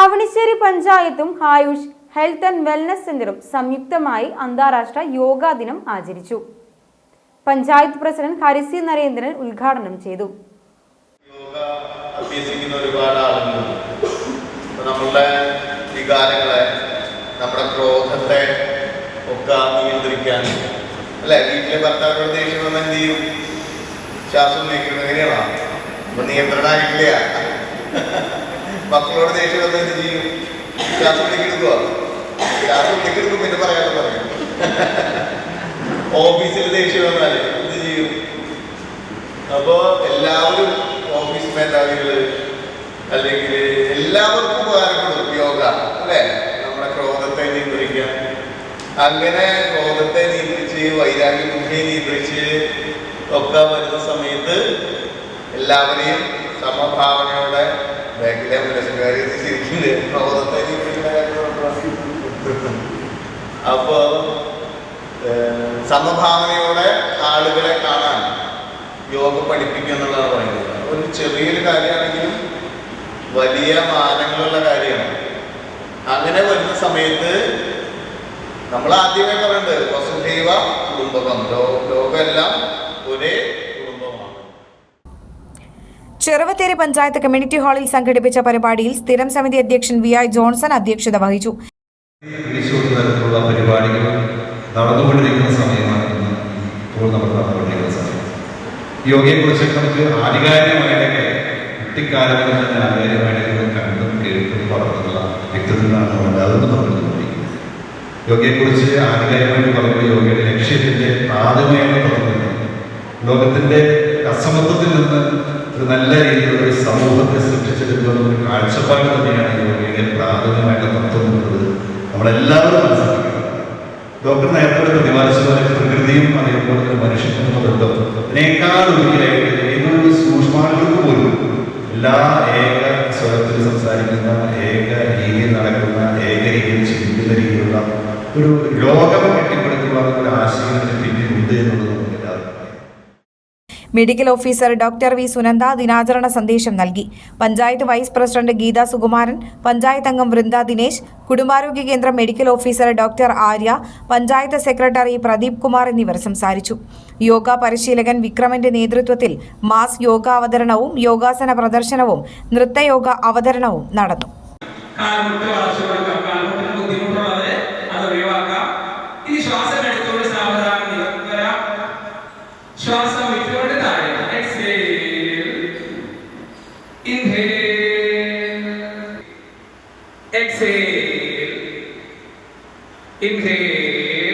അവണിശ്ശേരി പഞ്ചായത്തും Ayush health and wellness സെന്ററും സംയുക്തമായി അന്താരാഷ്ട്ര യോഗാ ദിനം ആചരിച്ചു. പഞ്ചായത്ത് പ്രസിഡന്റ് ഹരിസി നരേന്ദ്രൻ ഉദ്ഘാടനം ചെയ്തു. അല്ലെ? വീട്ടിലെ ഭർത്താവിനോട് ദേഷ്യം വന്നാൽ എന്ത് ചെയ്യും? ശ്വാസം നീക്കുന്നത് എങ്ങനെയാണോ? അപ്പൊ നിയന്ത്രണമായിട്ടില്ല. മക്കളോട് ദേഷ്യം വന്നാൽ എന്ത് ചെയ്യും? ക്ലാസ് വിളിക്കെടുക്കുക ക്ലാസ് വിളിക്കെടുക്കും പിന്നെ പറയാതെ പറയും ഓഫീസിൽ ദേഷ്യം വന്നാൽ എന്ത് ചെയ്യും? അപ്പോ എല്ലാവരും ഓഫീസ് മേധാവികൾ അല്ലെങ്കിൽ എല്ലാവർക്കും ഉപകാരപ്പെടും യോഗ അല്ലെ? നമ്മുടെ ക്രോധത്തെ നിയന്ത്രിക്കാം അങ്ങനെ ക്രോധത്തെ നിയന്ത്രിച്ച് വൈരാഗ്യബുദ്ധിയെ നിയന്ത്രിച്ച് ഒക്കെ വരുന്ന സമയത്ത് എല്ലാവരെയും സമഭാവനയോടെ ബാക്കിലെ കാര്യം അപ്പോ സമഭാവനയോടെ ആളുകളെ കാണാൻ യോഗ പഠിപ്പിക്കുക എന്നുള്ളതാണ് പറയുന്നത്. ഒരു ചെറിയൊരു കാര്യമാണെങ്കിലും വലിയ മാനങ്ങളുള്ള കാര്യമാണ്. അങ്ങനെ വരുന്ന സമയത്ത് നമ്മൾ ആദ്യമേ പറയുന്നത് വസുധൈവ കുടുംബകം. ലോകമെല്ലാം ഒരേ കുടുംബമാണ് ചെറുവത്തേരി പഞ്ചായത്ത് കമ്മ്യൂണിറ്റി ഹാളിൽ സംഘടിപ്പിച്ച പരിപാടിയിൽ സ്ഥിരം സമിതി അധ്യക്ഷൻ വി ഐ ജോൺസൺ അധ്യക്ഷത വഹിച്ചു. നടന്നുകൊണ്ടിരിക്കുന്ന സമയമാണ് ഇപ്പോൾ യോഗയെക്കുറിച്ച് നമുക്ക് ആധികാരികമായിട്ടൊക്കെ കുട്ടിക്കാലത്ത് തന്നെ ആധികാരികമായിട്ടൊക്കെ കണ്ടും കേട്ടും പറഞ്ഞുള്ള വ്യക്തിത്വങ്ങളാണ് അതൊന്നും നമ്മൾ യോഗയെക്കുറിച്ച് ആധികാരികമായിട്ട് പറയുമ്പോൾ യോഗയുടെ ലക്ഷ്യത്തിന്റെ പ്രാഥമികമായിട്ട് ലോകത്തിന്റെ അസമത്വത്തിൽ നിന്ന് ഒരു നല്ല രീതിയിലുള്ള ഒരു സമൂഹത്തെ സൃഷ്ടിച്ചെടുക്കുന്ന ഒരു കാഴ്ചപ്പാട് തന്നെയാണ് യോഗയുടെ പ്രാഥമികമായിട്ട് തത്വം എന്നുള്ളത് നമ്മളെല്ലാവരും മനസ്സിലാക്കണം ഡോക്ടർ നേരത്തെ പ്രതിപാദിച്ചതുപോലെ പ്രകൃതിയും അതേപോലെ തന്നെ മനുഷ്യനും ബന്ധം അതിനേക്കാൾ ഏതൊരു സൂക്ഷ്മാകൾക്ക് പോലും എല്ലാ ഏക സ്വരത്തിൽ സംസാരിക്കുന്ന ഏക രീതിയിൽ നടക്കുന്ന ഏക രീതിയിൽ ചിന്തിക്കുന്ന രീതിയിലുള്ള ഒരു ലോകം കെട്ടിപ്പടുത്തുള്ള ഒരു ആശയത്തിന് പിന്നിലുണ്ട് എന്നുള്ളത്. Medical officer doctor V Sunanda ദിനാചരണ സന്ദേശം നൽകി. പഞ്ചായത്ത് വൈസ് പ്രസിഡന്റ് ഗീത സുകുമാരൻ പഞ്ചായത്ത് അംഗം വൃന്ദ ദിനേശ് കുടുംബാരോഗ്യ കേന്ദ്രം medical officer doctor Arya panchayat secretary Pradeep Kumar എന്നിവർ സംസാരിച്ചു. യോഗ പരിശീലകൻ വിക്രമന്റെ നേതൃത്വത്തിൽ മാസ് യോഗ അവതരണവും യോഗാസന പ്രദർശനവും നൃത്തയോഗ അവതരണവും നടന്നു. ആ അത് ഒഴിവാക്കാം. ഇനി ശ്വാസം exhale, inhale.